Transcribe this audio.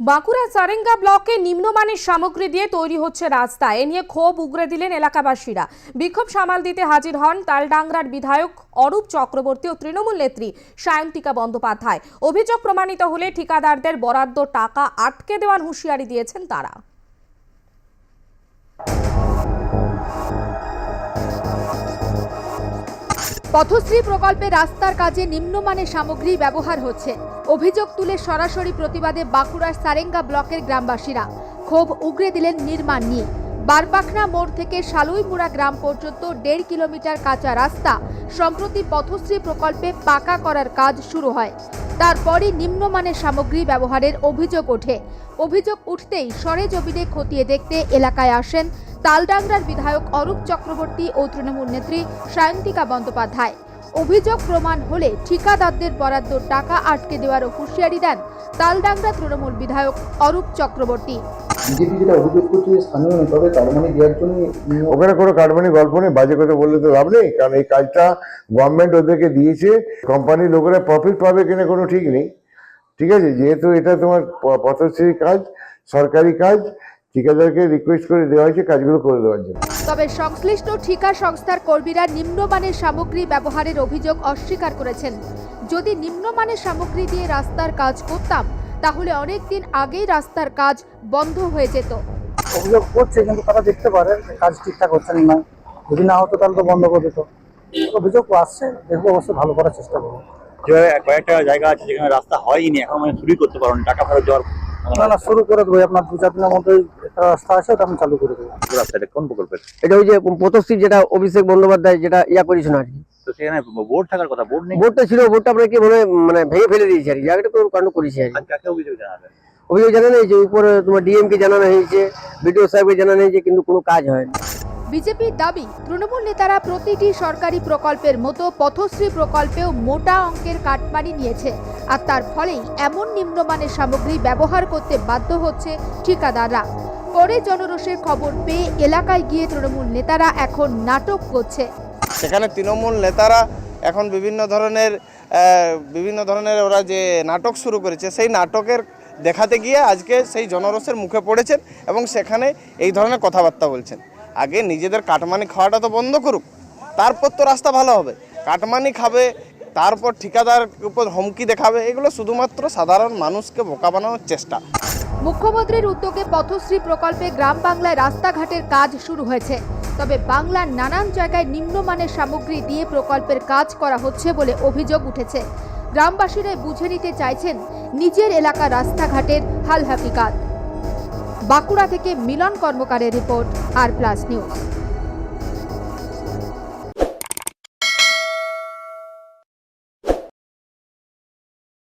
বাঁকুড়া সারেঙ্গা ব্লকে নিম্নমানের সামগ্রী দিয়ে তৈরি হচ্ছে রাস্তা। এ নিয়ে ক্ষোভ উগরে দিলেন এলাকাবাসীরা। বিক্ষোভ সামাল দিতে হাজির হন তালডাংরার বিধায়ক অরূপ চক্রবর্তী ও তৃণমূল নেত্রী সায়ন্তিকা বন্দ্যোপাধ্যায়। অভিযোগ প্রমাণিত হলে ঠিকাদারদের বরাদ্দ টাকা আটকে দেওয়ার হুঁশিয়ারি দিয়েছেন তারা। পথশ্রী প্রকল্পে রাস্তার কাজে নিম্নমানের সামগ্রী ব্যবহার হচ্ছে। অভিযোগ তুলে সরাসরি প্রতিবাদে বাঁকুড়ার সারেঙ্গা ব্লকের গ্রামবাসীরা। ক্ষোভ উগরে দিলেন নির্মাণ নিয়ে। বারপাখনা মোড় থেকে সালুইমুড়া গ্রাম পর্যন্ত দেড় কিলোমিটার কাঁচা রাস্তা, সম্প্রতি পথশ্রী প্রকল্পে পাকা করার কাজ শুরু হয়। তারপরই নিম্নমানের সামগ্রী ব্যবহারের অভিযোগ ওঠে। অভিযোগ উঠতেই সরেজমিনে খতিয়ে দেখতে এলাকায় আসেন তালডাংরার বিধায়ক অরূপ চক্রবর্তী ও তৃণমূল নেত্রী সায়ন্তিকা বন্দ্যোপাধ্যায়। অভিযোগ প্রমাণ হলে ঠিকাদারদের বরাদ্দ টাকা আটকে দেওয়ার হুঁশিয়ারি দেন তালডাংরা তৃণমূল বিধায়ক অরূপ চক্রবর্তী। বিজেপি যেটা অভিযোগ করছে স্থানীয় নেতাদের কারমানি দেওয়ার জন্য ওখানে কোনো কাটমানি গল্প নেই বাজে কথা বললে তো লাভ নেই কারণ এই কাজটা গভর্নমেন্ট ওদেরকে দিয়েছে কোম্পানির লোকেরা প্রফিট পাবে কিনা কোনো ঠিক নেই। ঠিক আছে যেহেতু এটা তোমার প- পথশ্রী কাজ সরকারি কাজ ঠিকাদারকে রিকোয়েস্ট করে দেওয়া হয়েছে কাজগুলো করে দেওয়ার জন্য। তবে সংশ্লিষ্ট ঠিকা সংস্থার কর্মীরা নিম্নমানের সামগ্রী ব্যবহারের অভিযোগ অস্বীকার করেছেন। যদি নিম্নমানের সামগ্রী দিয়ে রাস্তার কাজ করতাম তাহলে অনেক দিন আগেই রাস্তার কাজ বন্ধ হয়ে যেত। অভিযোগ করছে কিন্তু তারা দেখতে পারে কাজ ঠিকঠাক হচ্ছে না। যদি না হতো তাহলে তো বন্ধ করে দিত। অভিযোগ আসছে দেখব অবশ্যই ভালো করার চেষ্টা করব। কয়েকটা জায়গা আছে যেখানে রাস্তা হয়নি এখন মানে শুরু করতে পারেন টাকা ফেরত দেওয়ার না না শুরু করে দেবো। আপনার দু চার দিনের মধ্যেই একটা রাস্তা আছে ওটা আমি চালু করে দেবো। রাস্তাটা কোন প্রকল্পের? এটা ওই যে পথশ্রী যেটা অভিষেক বন্দ্যোপাধ্যায় যেটা ইয়া করেছিল আর কি। তো সেখানে বোর্ড থাকার কথা বোর্ড নেই? বোর্ডটা ছিল বোর্ডটা আপনার কি মনে হয় মানে ভেঙে ফেলে দিয়েছে আর কি। জায়গাটা কোনো কাণ্ড করেছে আর কাকে অভিযোগ জানাবেন? অভিযোগ জানানো হয়েছে উপরে তোমার ডিএম কে জানানো হয়েছে বিডিও সাহেবকে জানানো হয়েছে কিন্তু কোনো কাজ হয়নি। বিজেপির দাবি, তৃণমূল নেতারা প্রতিটি সরকারি প্রকল্পের মতো পথশ্রী প্রকল্পেও মোটা অঙ্কের কাটমানি নিয়েছে। আর তার ফলেই এমন নিম্নমানের সামগ্রী ব্যবহার করতে বাধ্য হচ্ছে ঠিকাদাররা। পরে জনরোষের খবর পেয়ে এলাকায় গিয়ে তৃণমূল নেতারা এখন নাটক করছে। সেখানে তৃণমূল নেতারা এখন বিভিন্ন ধরনের বিভিন্ন ধরনের ওরা যে নাটক শুরু করেছে, সেই নাটকের দেখাতে গিয়ে আজকে সেই জনরসের মুখে পড়েছেন এবং সেখানে এই ধরনের কথাবার্তা বলছেন। আগে নিজেদের কাটমানি খাওয়াটা তো বন্ধ করুক, তারপর তো রাস্তা ভালো হবে। কাটমানি খাবে, তারপর ঠিকাদার উপর হুমকি দেখাবে, এগুলো শুধুমাত্র সাধারণ মানুষকে বোকা বানানোর চেষ্টা। মুখ্যমন্ত্রীর উদ্যোগে পথশ্রী প্রকল্পে গ্রাম বাংলায় রাস্তাঘাটের কাজ শুরু হয়েছে। তবে বাংলার নানান জায়গায় নিম্নমানের সামগ্রী দিয়ে প্রকল্পের কাজ করা হচ্ছে বলে অভিযোগ উঠেছে। গ্রামবাসীরা বুঝে নিতে চাইছেন, নিজের এলাকার রাস্তাঘাটের হাল হাকিকাত বাঁকুড়া থেকে মিলন কর্মকারের রিপোর্ট আর প্লাস নিউজ।